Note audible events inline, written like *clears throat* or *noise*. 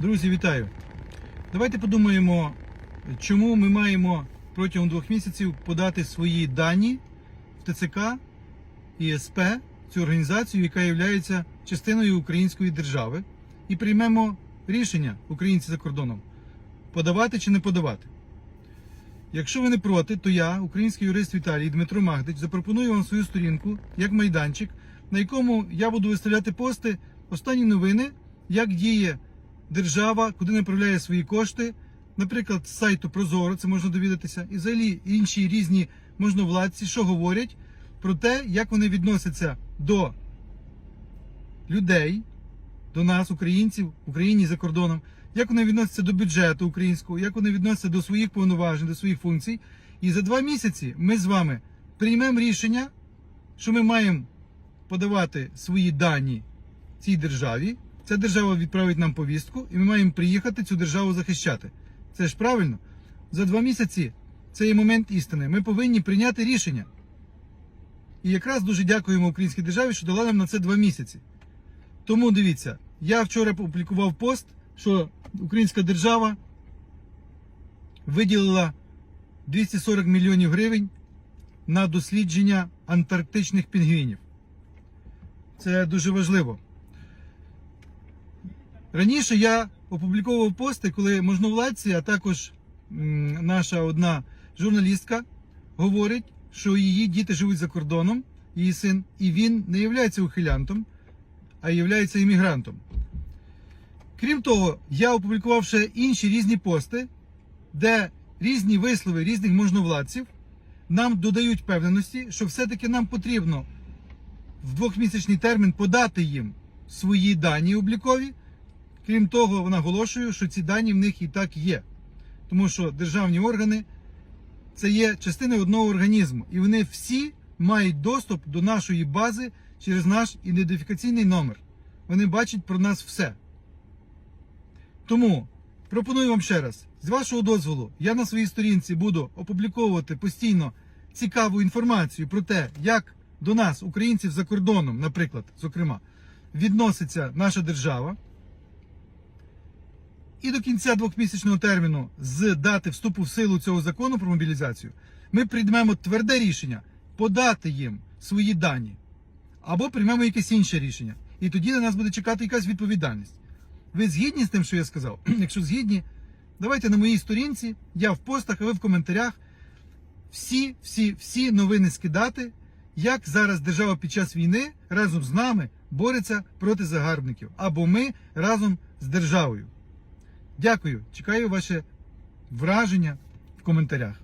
Друзі, вітаю! Давайте подумаємо, чому ми маємо протягом двох місяців подати свої дані в ТЦК і СП, цю організацію, яка є частиною української держави, і приймемо рішення українці за кордоном подавати чи не подавати. Якщо ви не проти, то я, український юрист Віталій Дмитро Магдич, запропоную вам свою сторінку як майданчик, на якому я буду виставляти пости останні новини, як діє держава, куди направляє свої кошти. Наприклад, з сайту Прозоро, це можна довідатися, і взагалі інші різні можновладці, що говорять про те, як вони відносяться до людей, до нас, українців, Україні за кордоном, як вони відносяться до бюджету українського, як вони відносяться до своїх повноважень, до своїх функцій. І за два місяці ми з вами приймемо рішення, що ми маємо подавати свої дані цій державі. Ця держава відправить нам повістку, і ми маємо приїхати цю державу захищати. Це ж правильно. За два місяці це є момент істини. Ми повинні прийняти рішення. І якраз дуже дякуємо українській державі, що дала нам на це два місяці. Тому дивіться, я вчора опублікував пост, що українська держава виділила 240 мільйонів гривень на дослідження антарктичних пінгвінів. Це дуже важливо. Раніше я опубліковував пости, коли можновладці, а також наша одна журналістка говорить, що її діти живуть за кордоном, її син, і він не є ухилянтом, а є іммігрантом. Крім того, я опублікував ще інші різні пости, де різні вислови різних можновладців нам додають впевненості, що все-таки нам потрібно в двохмісячний термін подати їм свої дані облікові. Крім того, вона оголошує, що ці дані в них і так є. Тому що державні органи це є частина одного організму, і вони всі мають доступ до нашої бази через наш ідентифікаційний номер. Вони бачать про нас все. Тому пропоную вам ще раз, з вашого дозволу, я на своїй сторінці буду опубліковувати постійно цікаву інформацію про те, як до нас, українців за кордоном, наприклад, зокрема, відноситься наша держава. І до кінця двохмісячного терміну з дати вступу в силу цього закону про мобілізацію ми приймемо тверде рішення подати їм свої дані або приймемо якесь інше рішення. І тоді на нас буде чекати якась відповідальність. Ви згідні з тим, що я сказав? *clears throat* Якщо згідні, давайте на моїй сторінці, я в постах, а ви в коментарях всі, всі, всі новини скидати, як зараз держава під час війни разом з нами бореться проти загарбників, або ми разом з державою. Дякую. Чекаю ваше враження в коментарях.